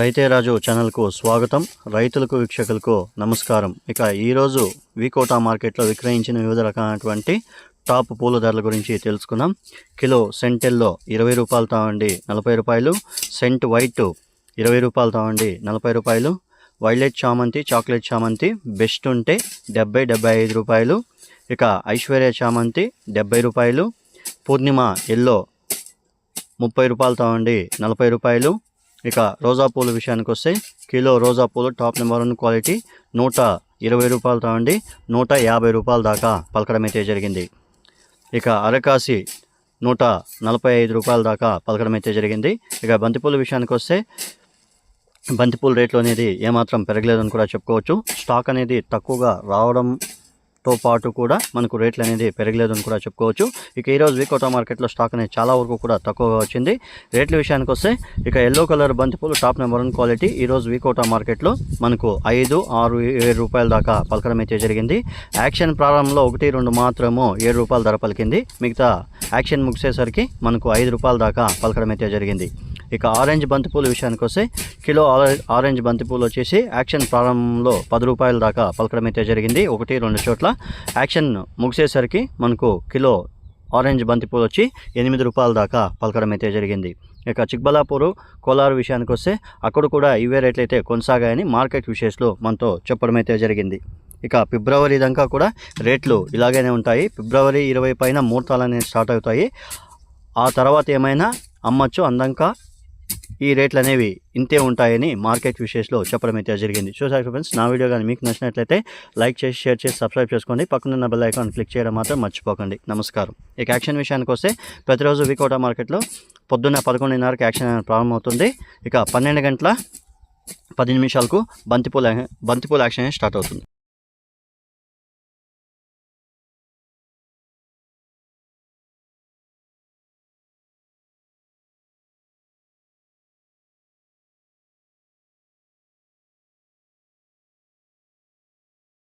రైతే రాజు ఛానల్కు స్వాగతం. రైతులకు వీక్షకులకు నమస్కారం. ఇక ఈరోజు వికోటా మార్కెట్లో విక్రయించిన వివిధ రకాలైనటువంటి టాప్ పూల ధరల గురించి తెలుసుకుందాం. కిలో సెంటెల్లో ఇరవై రూపాయలు తావండి నలభై రూపాయలు. సెంట్ వైట్ ఇరవై రూపాయలు తావండి నలభై రూపాయలు. వైలెట్ చామంతి చాక్లెట్ చామంతి బెస్ట్ ఉంటే డెబ్బై డెబ్బై ఐదు రూపాయలు. ఇక ఐశ్వర్య చామంతి డెబ్బై రూపాయలు. పూర్ణిమ ఎల్లో ముప్పై రూపాయలు తావండి నలభై రూపాయలు. ఇక రోజా పూల విషయానికి వస్తే కిలో రోజా పూలు టాప్ నెంబర్ వన్ క్వాలిటీ నూట ఇరవై రూపాయలు తావండి నూట యాభై రూపాయల దాకా పలకడం అయితే జరిగింది. ఇక అరకాసి నూట నలభై ఐదు రూపాయల దాకా పలకడం అయితే జరిగింది. ఇక బంతిపూల విషయానికి వస్తే బంతిపూల రేట్లు అనేది ఏమాత్రం పెరగలేదని కూడా చెప్పుకోవచ్చు. స్టాక్ అనేది తక్కువగా రావడం తో పాటు కూడా మనకు రేట్లు అనేది పెరగలేదని కూడా చెప్పుకోవచ్చు. ఇక ఈరోజు వికోటా మార్కెట్లో స్టాక్ అనేది చాలా వరకు కూడా తక్కువగా వచ్చింది. రేట్ల విషయానికి వస్తే ఇక ఎల్లో కలర్ బంతిపూలు టాప్ నెంబర్ వన్ క్వాలిటీ ఈరోజు వికోటా మార్కెట్లో మనకు ఐదు ఆరు ఏడు రూపాయల దాకా పలకడం అయితే జరిగింది. యాక్షన్ ప్రారంభంలో ఒకటి రెండు మాత్రము ఏడు రూపాయల ధర పలికింది. మిగతా యాక్షన్ ముగిసేసరికి మనకు ఐదు రూపాయల దాకా పలకడం అయితే జరిగింది. ఇక ఆరెంజ్ బంతిపూల విషయానికి వస్తే కిలో ఆరె- ఆరెంజ్ బంతిపూలు వచ్చేసి యాక్షన్ ప్రారంభంలో పది రూపాయల దాకా పలకడం అయితే జరిగింది. ఒకటి రెండు చోట్ల యాక్షన్ ముగిసేసరికి మనకు కిలో ఆరెంజ్ బంతిపూలు వచ్చి ఎనిమిది రూపాయల దాకా పలకడం అయితే జరిగింది. ఇక చిక్బలాపూరు కోలారు విషయానికి వస్తే అక్కడ కూడా ఇవే రేట్లు అయితే కొనసాగాయని మార్కెట్ విషయస్లో మనతో చెప్పడం అయితే జరిగింది. ఇక ఫిబ్రవరి దాకా కూడా రేట్లు ఇలాగనే ఉంటాయి. ఫిబ్రవరి ఇరవై పైన ముహూర్తాలు అనేవి స్టార్ట్ అవుతాయి. ఆ తర్వాత ఏమైనా అమ్మచ్చు అందంగా ఈ రేట్లు అనేవి ఇంతే ఉంటాయని మార్కెట్ విషయంలో చెప్పడం అయితే జరిగింది. చూసారు ఫ్రెండ్స్ నా వీడియో కానీ మీకు నచ్చినట్లయితే లైక్ చేసి షేర్ చేసి సబ్స్క్రైబ్ చేసుకోండి. పక్కనున్న బెల్ ఐకాన్ క్లిక్ చేయడం మాత్రం మర్చిపోకండి. నమస్కారం. ఇక యాక్షన్ విషయానికి వస్తే ప్రతిరోజు వికోటా మార్కెట్లో పొద్దున్న పదకొండున్నరకు యాక్షన్ ప్రారంభమవుతుంది. ఇక పన్నెండు గంటల పది నిమిషాలకు బంతిపూల బంతిపూల యాక్షన్ స్టార్ట్ అవుతుంది.